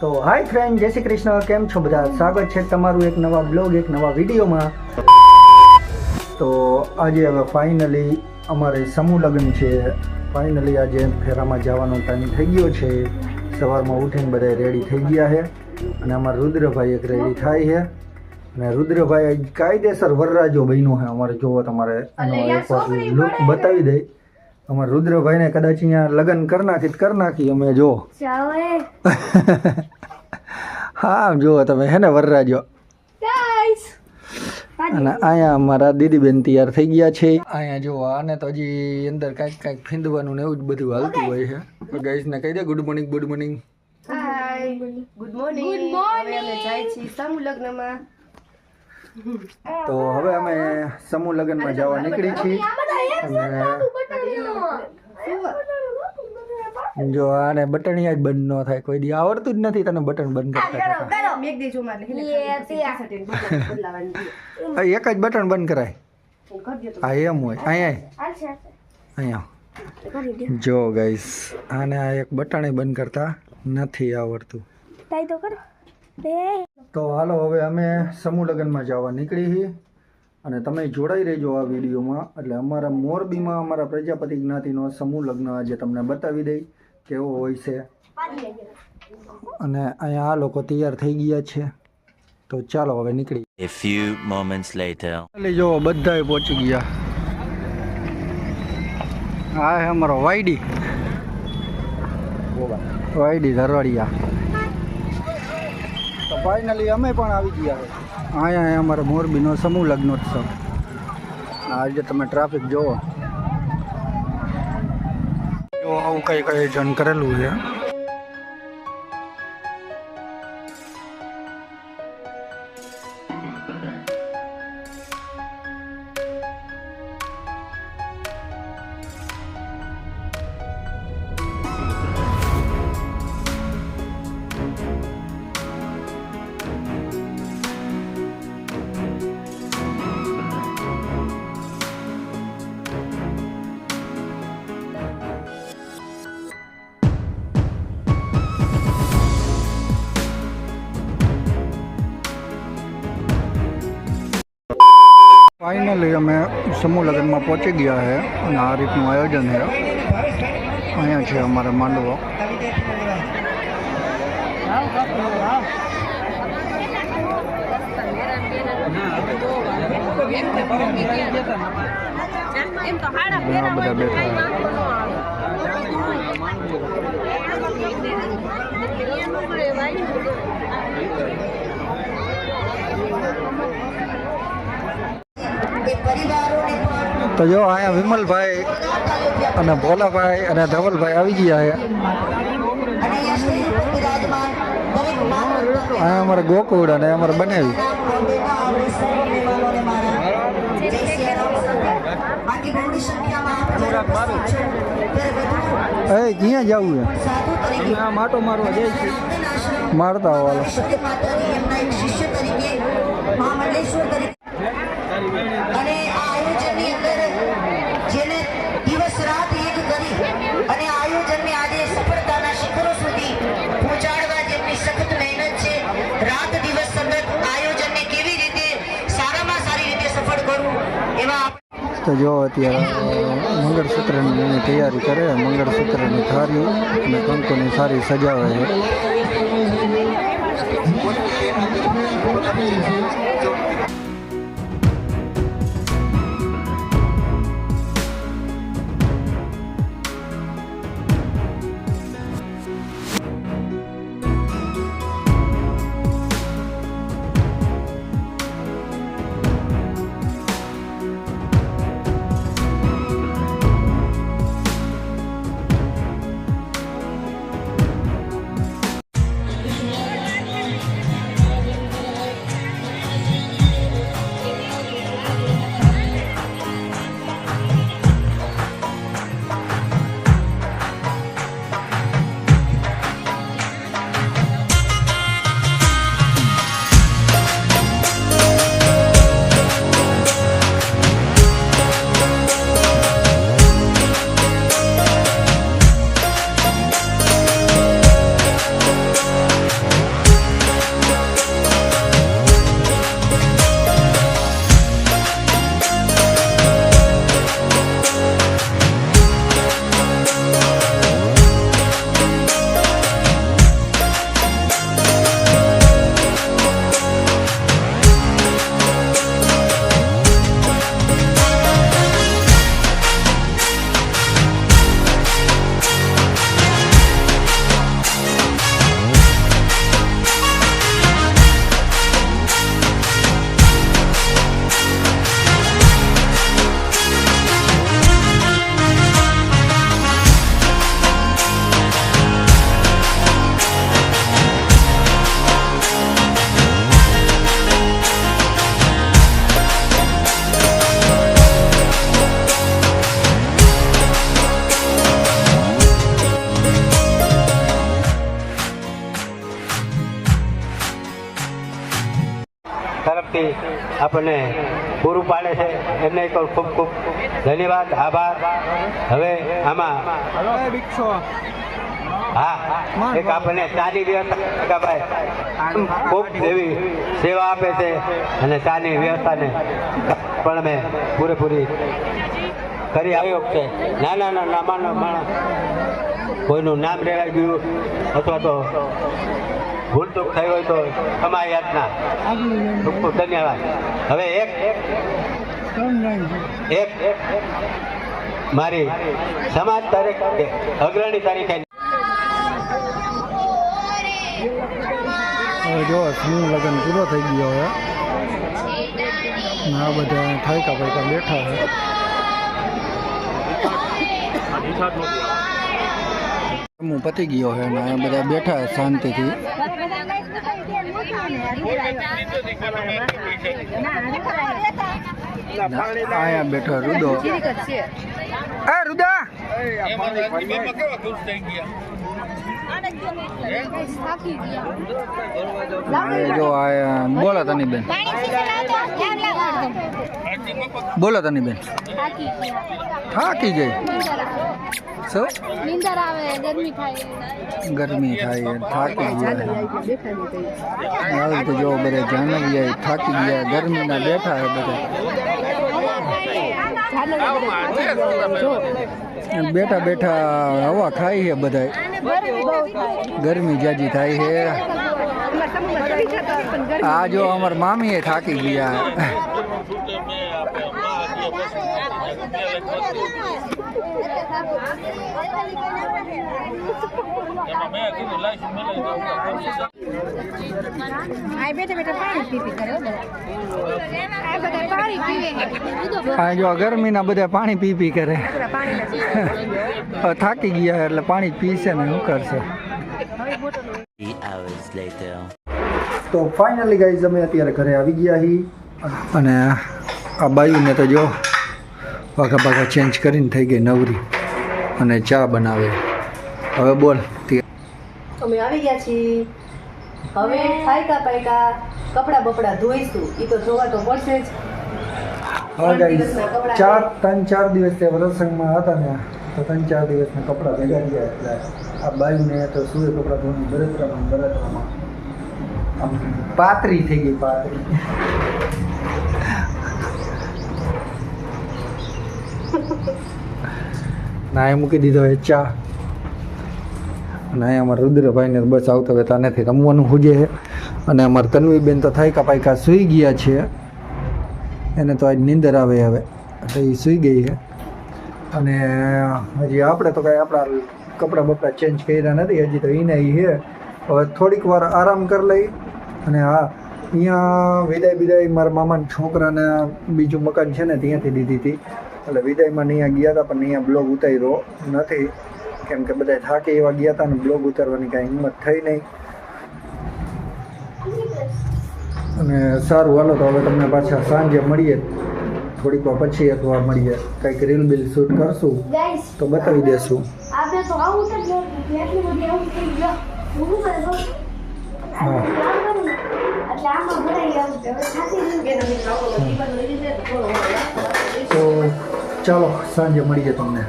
તો હાય ફ્રેન્ડ જય શ્રી કૃષ્ણ. કેમ છો બધા? સ્વાગત છે તમારું એક નવા બ્લોગ એક નવા વિડીયોમાં. તો આજે હવે ફાઇનલી અમારે સમૂહ લગ્ન છે. ફાઇનલી આજે ફેરામાં જવાનો ટાઈમ થઈ ગયો છે. સવારમાં ઉઠીને બધા રેડી થઈ ગયા છે. અને અમારા રુદ્રભાઈ એક રેડી થાય છે. અને રુદ્રભાઈ કાયદેસર વરરાજો બન્યો છે. અમારે જોવો તમારે એનો એકવાર લુક બતાવી દઈ અમારા રુદ્રભાઈને કદાચ અહીંયા લગ્ન કરી નાખી તો કરી નાખી અમે જો. હા જુઓ તમે હે ને વરરાજો. અને અહીંયા અમારા દીદીબેન તૈયાર થઈ ગયા છે. અહીંયા જો આને તો હજી અંદર કાંઈક કાંઈક ફીંદવાનું ને એવું જ બધું હાલતું હોય છે. ગાઈસને કહી દે good morning good morning good morning good morning અમે જાય છીએ સમૂહ લગ્નમાં. તો હવે અમે સમૂહ લગ્નમાં જવા નીકળી છીએ. અને જો આને બટણિયા જ બંધ ન થાય કોઈ દી. આવડતું જ નથી તને બટન બંધ કરતા એક જ બટન બંધ કરાય. હું હા એમ હોય. અહીંયા અહીંયા જો ગાઈસ આને આ એક બટણે બંધ કરતા નથી આવડતું. તો હાલો હવે અમે સમૂહ લગ્નમાં જવા નીકળી છીએ અને તમે જોડાઈ રહેજો આ વિડીયોમાં. એટલે અમારા મોરબીમાં અમારા પ્રજાપતિ જ્ઞાતિનો સમૂહ લગ્ન આજે તમને બતાવી દઈ કેવો હોય છે. અને અહીંયા આ લોકો તૈયાર થઈ ગયા છે. તો ચાલો હવે નીકળી. A few moments later. જો બધાય પહોંચી ગયા. આ હે અમારો વાયડી. વાયડી ધરવાડિયા. તો ફાઇનલી અમે પણ આવી ગયા અહીંયા અમારે મોરબીનો સમૂહ લગ્નોત્સવ. આજે તમે ટ્રાફિક જોવો. જો આવું કઈ કઈ જન કરેલું છે. ફાઇનલી અમે સમૂહ લગ્નમાં પહોંચી ગયા છે અને આ રીતનું આયોજન છે અહીંયા છે અમારે માંડવો ઘણા બધા બેઠા તો જો અહીંયા વિમલભાઈ અને ભોલાભાઈ અને ધવલભાઈ આવી ગયા અહીંયા અમારે ગોકુળ અને અમારે બનાવી. એ, ક્યાં જવું છે? માટો મારવા જાય મારતા આવવાલો જો અત્યારે મંગળસૂત્રની એની તૈયારી કરે મંગળસૂત્રની થારી અને કંકુની સારી સજાવે છે. આપણને પૂરું પાડે છે. એમને પણ ખૂબ ખૂબ ધન્યવાદ, આભાર. હવે આમાં હા, એક આપણને ચાની વ્યવસ્થા ખૂબ સેવા આપે છે અને ચાની વ્યવસ્થાને પણ અમે પૂરેપૂરી કરી આવ્યો છે. નાના નાના માણસ કોઈનું નામ રેવાઈ ગયું અથવા તો ભૂલ ચૂક થઈ હોય તો ક્ષમા યાચના ખૂબ ખૂબ ધન્યવાદ. હવે એક એક એક મારી સમાજ તારીખ અગ્રણી તરીકે. હવે જો સમૂહ લગ્ન પૂરો થઈ ગયો હવે. ને આ બધા થાયકા ભાઈ બેઠા છે. સમૂહ પતી ગયો છે ને બધા બેઠા શાંતિથી. આયા બેઠો રુદો. એ રુદા! જો બોલો તની બેન બોલો તની બેન થાકી ગઈ. શું નીંદર આવે ગરમી થાય ગરમી થાય થાકી ગયા આવી રીતે જો બધા જાનવિયા થાકી ગયા ગરમીના બેઠા છે બધા બેઠા બેઠા હવા ખાઈ છે બધા ગરમી જાજી થાય છે આ જો અમાર મામી એ થાકી ગયા જો ગરમીના બધા પાણી પી પી કરે થાકી ગયા એટલે પાણી પીશે ને શું કરશે. તો ફાઇનલી ગાઈઝ અમે અત્યારે ઘરે આવી ગયા હી અને આ બાયુને તો જો પાકા પાકા ચેન્જ કરીને થઈ ગઈ નવરી અને ચા બનાવે. હવે બોલ અમે આવી ગયા છીએ. હવે ફાયકા પાયકા કપડા બપડા ધોઈશું. એ તો ધોવા તો પડશે જ. ચાર ત્રણ ચાર દિવસ તે પ્રસંગમાં હતા ને તો ત્રણ ચાર દિવસના કપડાં ભેગા થયા એટલે આ બાયુને તો સુએ કપડાં ધોવાની બરતરામાં બરતરામાં. આમ પાતરી થઈ ગઈ પાતરી ના, એ મૂકી દીધો એ ચા. અને અહીંયા અમારા રુદ્રભાઈને બસ આવતા હવે તાનેથી રમવાનું હુજે છે. અને અમારા તન્વીબેન તો થાય પાયકા સૂઈ ગયા છે. એને તો આજ નીંદર આવે હવે. એટલે એ સૂઈ ગઈ છે. અને હજી આપણે તો કાંઈ આપણા કપડાં બપડા ચેન્જ કર્યા નથી. હજી તો એને એ છે. હવે થોડીક વાર આરામ કરી લઈ. અને હા, અહીંયા વિદાય વિદાય મારા મામાના છોકરાને બીજું મકાન છે ને ત્યાંથી દીધી હતી. એટલે વિદાયમાં અહીંયા ગયા હતા પણ અહીંયા બ્લોગ ઉતાર્યો નથી. કેમ કે બધા થાકે એવા ગયા હતા ને બ્લોગ ઉતારવાની કાંઈ હિંમત થઈ નહીં. અને સારું હાલો તો હવે તમને પાછા સાંજે મળીએ. થોડીક વાર પછી અથવા મળીએ. કંઈક રીલ બિલ શૂટ કરશું તો બતાવી દેશું. હું તો ચાલો સાંજે મળીએ તમને.